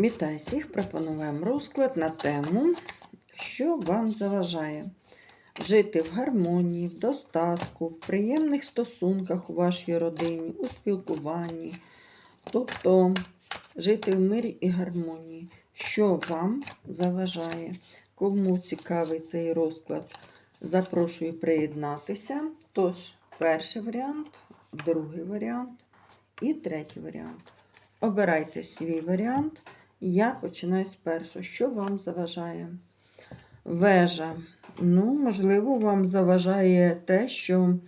Вітаю всіх! Пропонуємо розклад на тему, що вам заважає жити в гармонії, в достатку, в приємних стосунках у вашій родині, у спілкуванні, тобто жити в мирі і гармонії. Що вам заважає? Кому цікавий цей розклад, запрошую приєднатися. Тож, перший варіант, другий варіант і третій варіант. Обирайте свій варіант. Я починаю з першого. Що вам заважає? Вежа. Ну, можливо, вам заважає те, що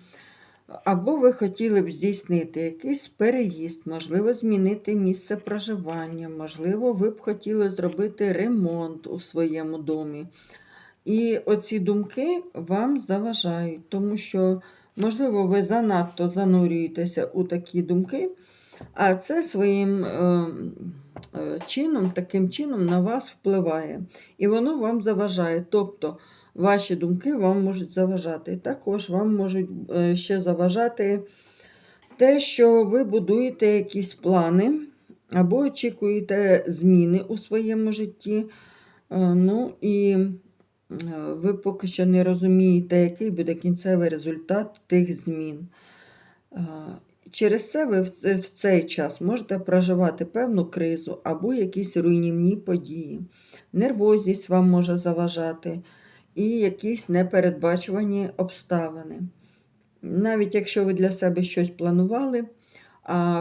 або ви хотіли б здійснити якийсь переїзд, можливо, змінити місце проживання, можливо, ви б хотіли зробити ремонт у своєму домі. І оці думки вам заважають, тому що, можливо, ви занадто занурюєтеся у такі думки, а це своїм е, е, чином, таким чином на вас впливає. І воно вам заважає. Тобто ваші думки вам можуть заважати. Також вам можуть е, ще заважати те, що ви будуєте якісь плани або очікуєте зміни у своєму житті. Ну і ви поки що не розумієте, який буде кінцевий результат тих змін. Через це ви в цей час можете проживати певну кризу або якісь руйнівні події. Нервозність вам може заважати і якісь непередбачувані обставини. Навіть якщо ви для себе щось планували,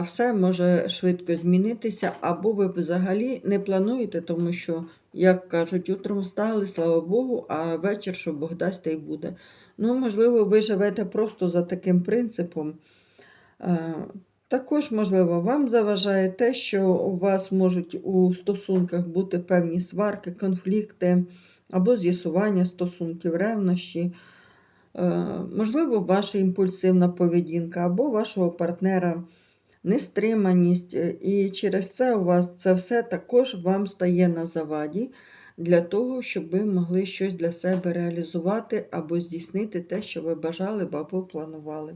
все може швидко змінитися, або ви взагалі не плануєте, тому що, як кажуть, утром встали, слава Богу, а вечір, що Бог дасть, та й буде. Ну, можливо, ви живете просто за таким принципом. Е, Також, можливо, вам заважає те, що у вас можуть у стосунках бути певні сварки, конфлікти або з'ясування стосунків, ревнощі. Е, Можливо, ваша імпульсивна поведінка або вашого партнера нестриманість, е, і через це у вас це все також вам стає на заваді для того, щоб ви могли щось для себе реалізувати або здійснити те, що ви бажали або планували.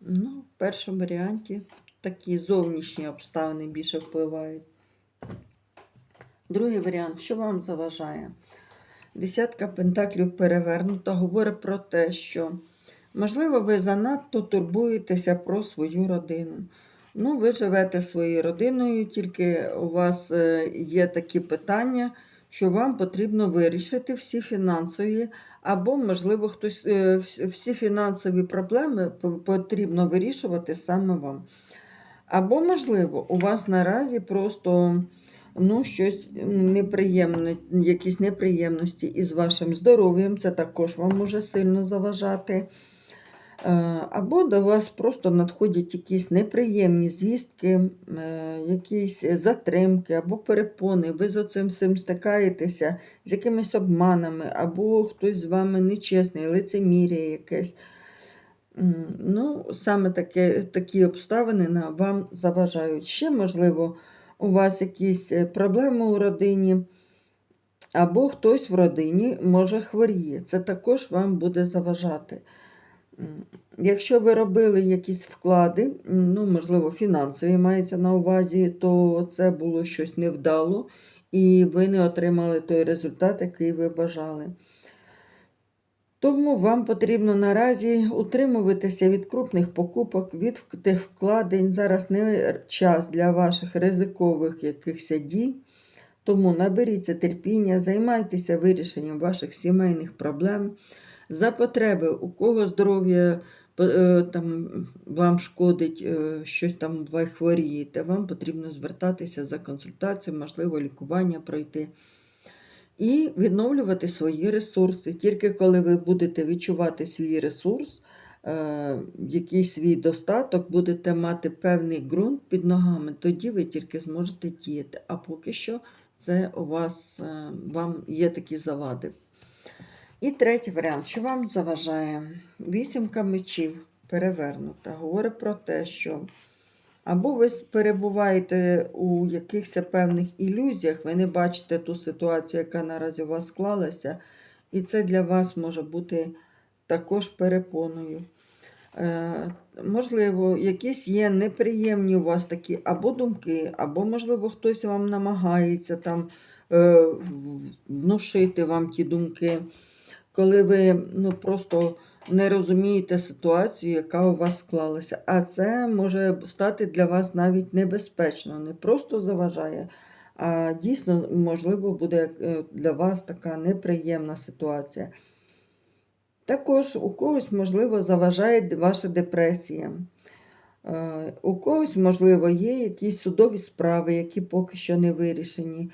Ну, в першому варіанті такі зовнішні обставини більше впливають. Другий варіант, що вам заважає? Десятка пентаклів перевернута говорить про те, що, можливо, ви занадто турбуєтеся про свою родину. Ну, ви живете своєю родиною, тільки у вас е, є такі питання, що вам потрібно вирішити всі фінансові, або, можливо, хтось е, всі фінансові проблеми потрібно вирішувати саме вам. Або, можливо, у вас наразі просто ну, щось неприємне, якісь неприємності із вашим здоров'ям, це також вам може сильно заважати. Е, Або до вас просто надходять якісь неприємні звістки, е, якісь затримки або перепони. Ви з цим всім стикаєтеся з якимись обманами, або хтось з вами нечесний, лицемір'я якесь. Ну, саме таке, такі обставини вам заважають. Ще, можливо, у вас якісь е, проблеми у родині, або хтось в родині може хворіє. Це також вам буде заважати. Якщо ви робили якісь вклади, ну, можливо, фінансові мається на увазі, то це було щось невдало, і ви не отримали той результат, який ви бажали. Тому вам потрібно наразі утримуватися від крупних покупок, від тих вкладень. Зараз не час для ваших ризикових якихось дій. Тому наберіться терпіння, займайтеся вирішенням ваших сімейних проблем. За потреби, у кого здоров'я е, там, вам шкодить, е, щось там ви хворієте, вам потрібно звертатися за консультацією, можливо, лікування пройти і відновлювати свої ресурси. Тільки коли ви будете відчувати свій ресурс, е, якийсь свій достаток, будете мати певний ґрунт під ногами, тоді ви тільки зможете діяти. А поки що це у вас вам є такі завади. І третій варіант, що вам заважає? Вісімка мечів перевернута. Говорить про те, що або ви перебуваєте у якихось певних ілюзіях, ви не бачите ту ситуацію, яка наразі у вас склалася, і це для вас може бути також перепоною. Е, Можливо, якісь є неприємні у вас такі або думки, або, можливо, хтось вам намагається там е, внушити вам ті думки, коли ви ну, просто не розумієте ситуацію, яка у вас склалася. А це може стати для вас навіть небезпечно, не просто заважає, а дійсно, можливо, буде е, для вас така неприємна ситуація. Також у когось, можливо, заважає ваша депресія. Е, У когось, можливо, є якісь судові справи, які поки що не вирішені,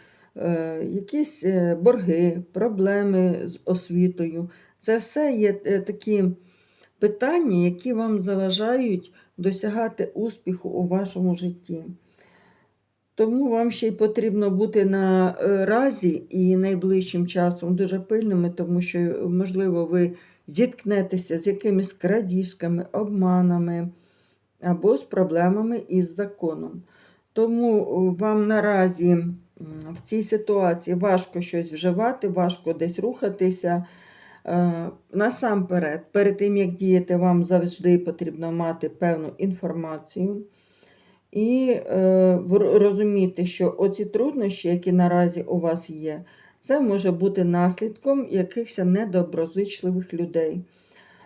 якісь е, борги, проблеми з освітою. Це все є е, такі питання, які вам заважають досягати успіху у вашому житті. Тому вам ще й потрібно бути на е, разі і найближчим часом дуже пильними, тому що, можливо, ви зіткнетеся з якимись крадіжками, обманами або з проблемами із законом. Тому вам наразі в цій ситуації важко щось вживати, важко десь рухатися. Е, Насамперед, перед тим як діяти, вам завжди потрібно мати певну інформацію і е, розуміти, що оці труднощі, які наразі у вас є, це може бути наслідком якихось недоброзичливих людей.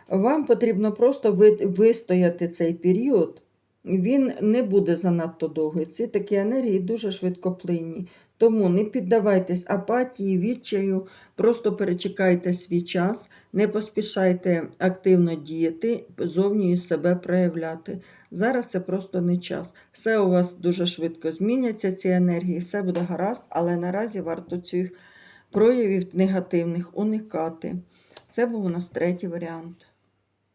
Вам потрібно просто вистояти цей період. Він не буде занадто довгий. Ці такі енергії дуже швидкоплинні. Тому не піддавайтесь апатії, відчаю, просто перечекайте свій час, не поспішайте активно діяти, зовні себе проявляти. Зараз це просто не час. Все у вас дуже швидко зміняться, ці енергії, все буде гаразд, але наразі варто цих проявів негативних уникати. Це був у нас третій варіант.